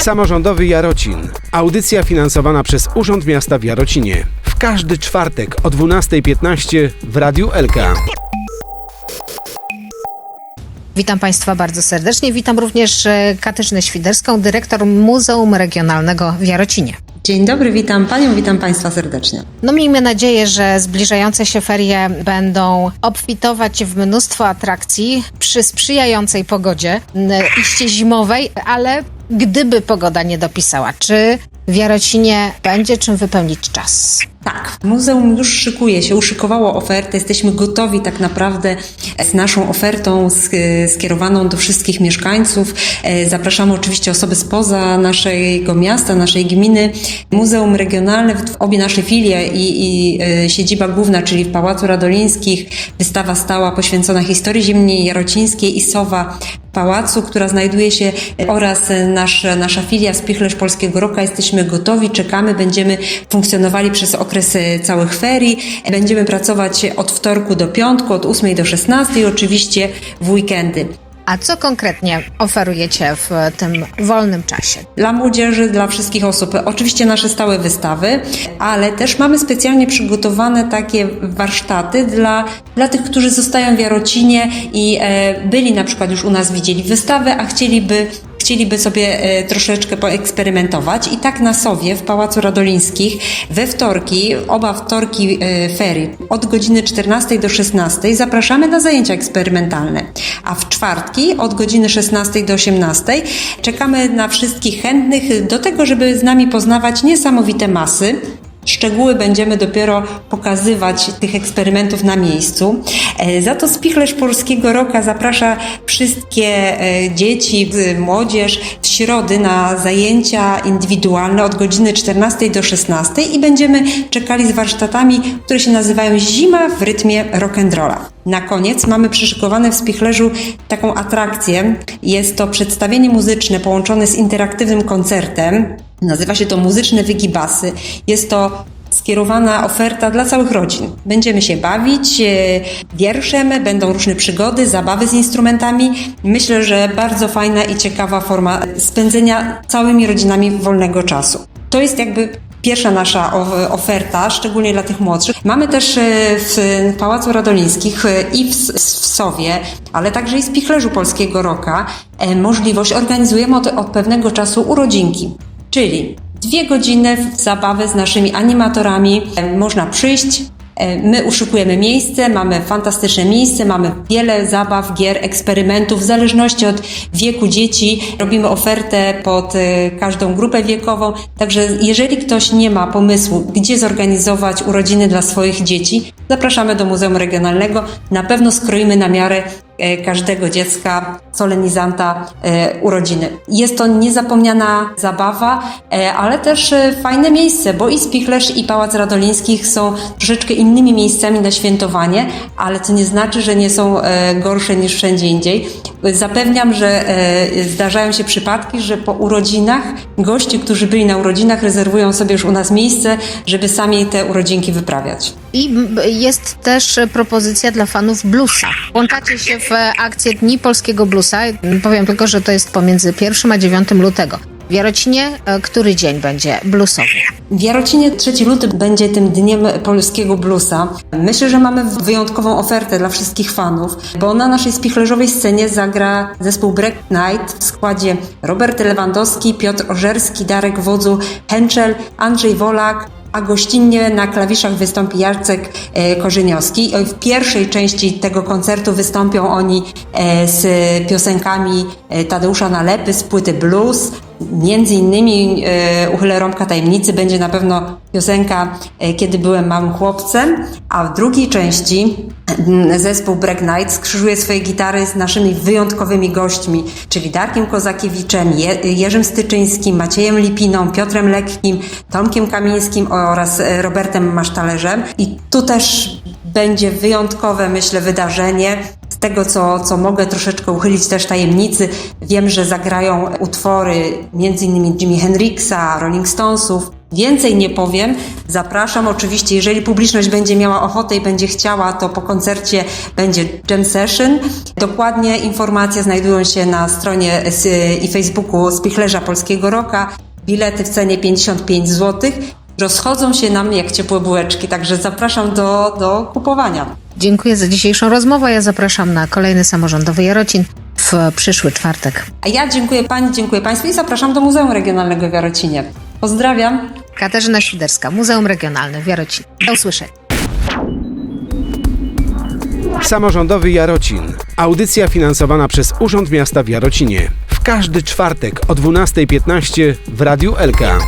Samorządowy Jarocin. Audycja finansowana przez Urząd Miasta w Jarocinie. W każdy czwartek o 12.15 w Radiu Elka. Witam Państwa bardzo serdecznie. Witam również e, Katyczynę Świderską, dyrektor Muzeum Regionalnego w Jarocinie. Dzień dobry, witam Panią, witam Państwa serdecznie. No miejmy nadzieję, że zbliżające się ferie będą obfitować w mnóstwo atrakcji przy sprzyjającej pogodzie, iście zimowej, ale gdyby pogoda nie dopisała, czy w Jarocinie będzie czym wypełnić czas? Tak, muzeum już szykuje się, uszykowało ofertę, jesteśmy gotowi tak naprawdę z naszą ofertą sk- skierowaną do wszystkich mieszkańców. E, Zapraszamy oczywiście osoby spoza naszego miasta, naszej gminy. Muzeum Regionalne, w obie nasze filie i, i e, siedziba główna, czyli w Pałacu Radolińskich, wystawa stała poświęcona historii ziemi jarocińskiej i Sowa pałacu, która znajduje się oraz nasz, nasza filia Spichlerz Polskiego Roka. Jesteśmy gotowi, czekamy, będziemy funkcjonowali przez okres e, całych ferii. Będziemy pracować od wtorku do piątku, od 8 do 16 i oczywiście w weekendy. A co konkretnie oferujecie w tym wolnym czasie? Dla młodzieży, dla wszystkich osób. Oczywiście nasze stałe wystawy, ale też mamy specjalnie przygotowane takie warsztaty dla, dla tych, którzy zostają w Jarocinie i e, byli na przykład już u nas, widzieli wystawę, a chcieliby chcieliby sobie e, troszeczkę poeksperymentować. I tak na Sowie w Pałacu Radolińskich we wtorki, oba wtorki e, ferii od godziny 14 do 16 zapraszamy na zajęcia eksperymentalne, a w czwartki od godziny 16 do 18 czekamy na wszystkich chętnych do tego, żeby z nami poznawać niesamowite masy, Szczegóły będziemy dopiero pokazywać tych eksperymentów na miejscu. E, Za to Spichlerz Polskiego Roka zaprasza wszystkie e, dzieci, młodzież w środy na zajęcia indywidualne od godziny 14 do 16 i będziemy czekali z warsztatami, które się nazywają Zima w rytmie rock'n'rolla. Na koniec mamy przyszykowane w Spichlerzu taką atrakcję. Jest to przedstawienie muzyczne połączone z interaktywnym koncertem. Nazywa się to Muzyczne Wygibasy. Jest to skierowana oferta dla całych rodzin. Będziemy się bawić e, wierszem, będą różne przygody, zabawy z instrumentami. Myślę, że bardzo fajna i ciekawa forma spędzenia całymi rodzinami wolnego czasu. To jest jakby Pierwsza nasza oferta, szczególnie dla tych młodszych. Mamy też e, w Pałacu Radolińskich e, i w, Sowie, ale także i w Spichlerzu Polskiego Roka możliwość, organizujemy od, od pewnego czasu urodzinki. Czyli dwie godziny zabawy z naszymi animatorami. E, Można przyjść, e, My uszykujemy miejsce, mamy fantastyczne miejsce, mamy wiele zabaw, gier, eksperymentów. W zależności od wieku dzieci robimy ofertę pod e, każdą grupę wiekową. Także jeżeli ktoś nie ma pomysłu, gdzie zorganizować urodziny dla swoich dzieci, zapraszamy do Muzeum Regionalnego. Na pewno skroimy na miarę każdego dziecka, solenizanta e, urodziny. Jest to niezapomniana zabawa, e, ale też e, fajne miejsce, bo i Spichlerz i Pałac Radolińskich są troszeczkę innymi miejscami na świętowanie, ale to nie znaczy, że nie są e, gorsze niż wszędzie indziej. Zapewniam, że e, zdarzają się przypadki, że po urodzinach goście, którzy byli na urodzinach, rezerwują sobie już u nas miejsce, żeby sami te urodzinki wyprawiać. I jest też e, propozycja dla fanów bluesa. Włączacie się w e, akcję Dni Polskiego Bluesa. Powiem tylko, że to jest pomiędzy 1 a 9 lutego. W Jarocinie e, który dzień będzie bluesowy? W Jarocinie 3 luty będzie tym dniem polskiego bluesa. Myślę, że mamy wyjątkową ofertę dla wszystkich fanów, bo na naszej spichlerzowej scenie zagra zespół Break Night w składzie Robert Lewandowski, Piotr Ożerski, Darek Wodzu, Henczel, Andrzej Wolak, a gościnnie na klawiszach wystąpi Jacek e, Korzeniowski. W pierwszej części tego koncertu wystąpią oni e, z piosenkami e, Tadeusza Nalepy z płyty Blues. Między innymi Uchylę Rąbka Tajemnicy będzie na pewno piosenka Kiedy byłem małym chłopcem, a w drugiej części zespół Break Night skrzyżuje swoje gitary z naszymi wyjątkowymi gośćmi, czyli Darkiem Kozakiewiczem, Je- Jerzym Styczyńskim, Maciejem Lipiną, Piotrem Lekkim, Tomkiem Kamińskim oraz e, Robertem Masztalerzem. I tu też będzie wyjątkowe, myślę, wydarzenie. Z tego, co, co mogę troszeczkę uchylić też tajemnicy, wiem, że zagrają utwory m.in. Jimi Hendrixa, Rolling Stonesów, Więcej nie powiem. Zapraszam oczywiście, jeżeli publiczność będzie miała ochotę i będzie chciała, to po koncercie będzie jam session. Dokładnie informacje znajdują się na stronie i Facebooku Spichlerza Polskiego Roka. Bilety w cenie 55 zł. Rozchodzą się nam jak ciepłe bułeczki, także zapraszam do, do kupowania. Dziękuję za dzisiejszą rozmowę. Ja zapraszam na kolejny samorządowy Jarocin w przyszły czwartek. A ja dziękuję Pani, dziękuję Państwu i zapraszam do Muzeum Regionalnego w Jarocinie. Pozdrawiam. Katarzyna Świderska, Muzeum Regionalne w. Do usłyszenia. Samorządowy Jarocin. Audycja finansowana przez Urząd Miasta w Jarocinie. W każdy czwartek o 12.15 w Radiu Elka.